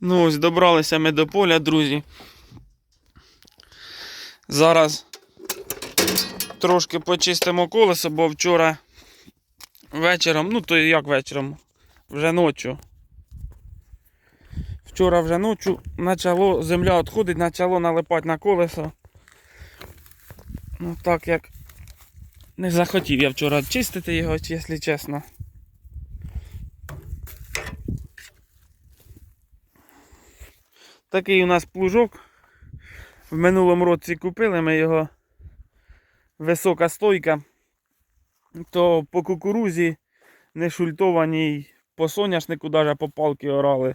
Ну ось добралися ми до поля, друзі. Зараз трошки почистимо колесо, бо вчора вечором, ну то як вечором, вже ночі. Вчора вже ночі почало, земля відходить, почало налипати на колесо. Ну так як не захотів я вчора чистити його, якщо чесно. Такий у нас плужок. В минулому році купили ми його висока стойка. То по кукурузі не шультованій, по соняшнику навіть по палки орали,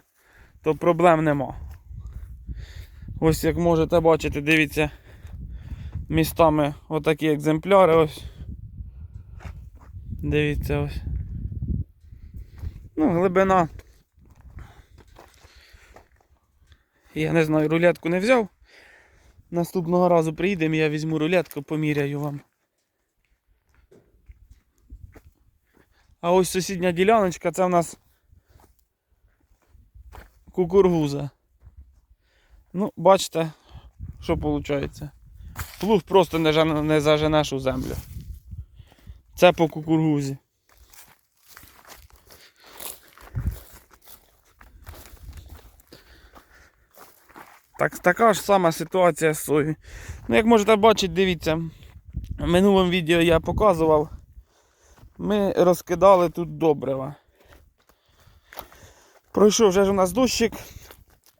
то проблем нема. Ось як можете бачити, дивіться, містами отакі екземпляри ось. Дивіться ось. Ну, глибина. Я не знаю, рулетку не взяв. Наступного разу приїдемо, я візьму рулетку, поміряю вам. А ось сусідня діляночка, це в нас кукургуза. Ну, бачите, що виходить. Плуг просто не заженеш у землю. Це по кукургузі. Так, така ж сама ситуація з сою. Ну, як можете бачити, дивіться, в минулому відео я показував. Ми розкидали тут добрива. Пройшов вже ж у нас дощик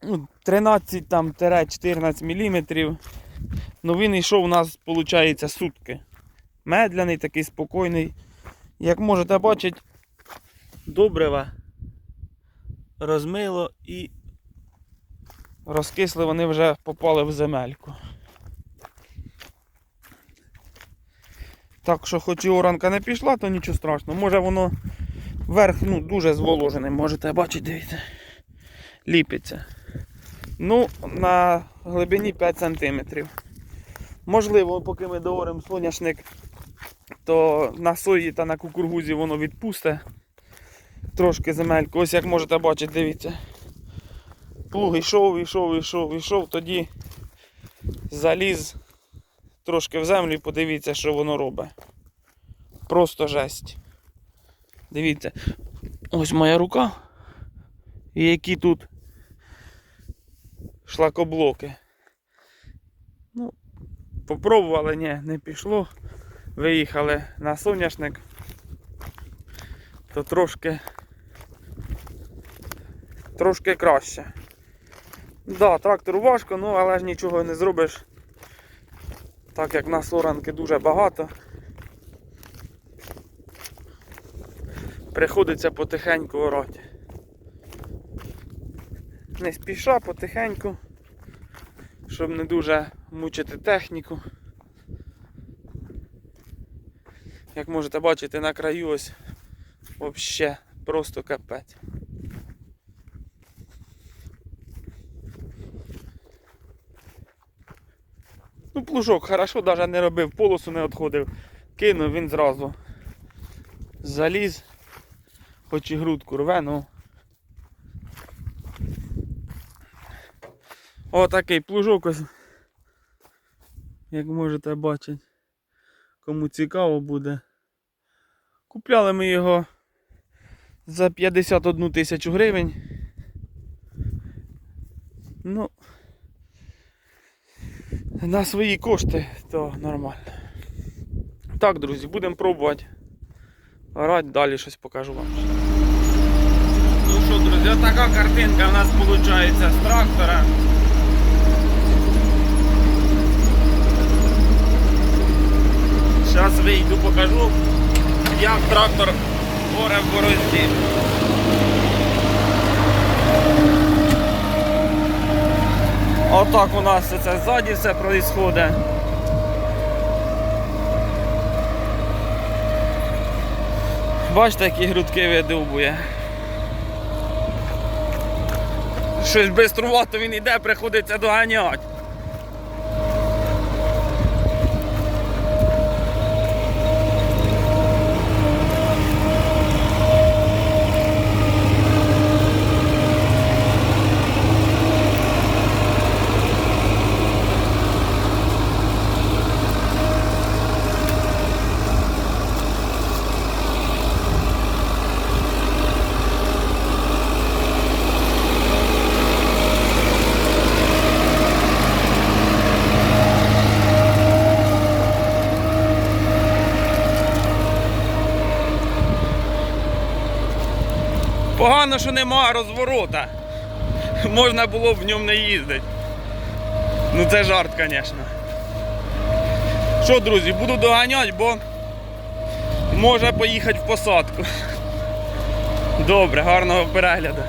ну, 13 там, 14 мм. Ну він йшов у нас, виходить, сутки. Медляний, такий спокійний. Як можете бачити, добрива розмило і розкисли, вони вже попали в земельку. Так що хоч і оранка не пішла, то нічого страшного. Може воно верх ну, дуже зволожений, можете бачити, дивіться. Ліпиться. Ну, на глибині 5 см. Можливо, поки ми дооримо соняшник, то на сої та на кукургузі воно відпусте трошки земельку. Ось як можете бачити, дивіться. Плуг йшов, йшов, йшов, йшов, тоді заліз трошки в землю і подивіться, що воно робить. Просто жесть. Дивіться, ось моя рука. І які тут шлакоблоки. Ну, попробували, ні, не пішло. Виїхали на соняшник, то трошки трошки краще. Да, трактору важко, ну але ж нічого не зробиш. Так як на соранки дуже багато. Приходиться потихеньку орати. Не спіша, потихеньку, щоб не дуже мучити техніку. Як можете бачити на краю ось взагалі просто капець. Ну, плужок хорошо, навіть не робив, полосу не відходив. Кинув він зразу. Заліз, хоч і грудку рве, ну. Отакий плужок ось. Як можете бачити. Кому цікаво буде. Купляли ми його за 51 тисячу гривень. Ну, на свої кошти, то нормально. Так, друзі, будемо пробувати. Орати, далі щось покажу вам. Ну що, друзі, отака картинка в нас виходить з трактора. Зараз вийду, покажу, як трактор оре в борозді. Отак у нас це ззаді все відбувається. Бачите, які грудки видовбує. Щось биструвато він іде, приходиться доганяти. Погано, що нема розворота. Можна було б в ньому не їздити. Ну це жарт, звісно. Що, друзі, буду доганяти, бо може поїхати в посадку. Добре, гарного перегляду.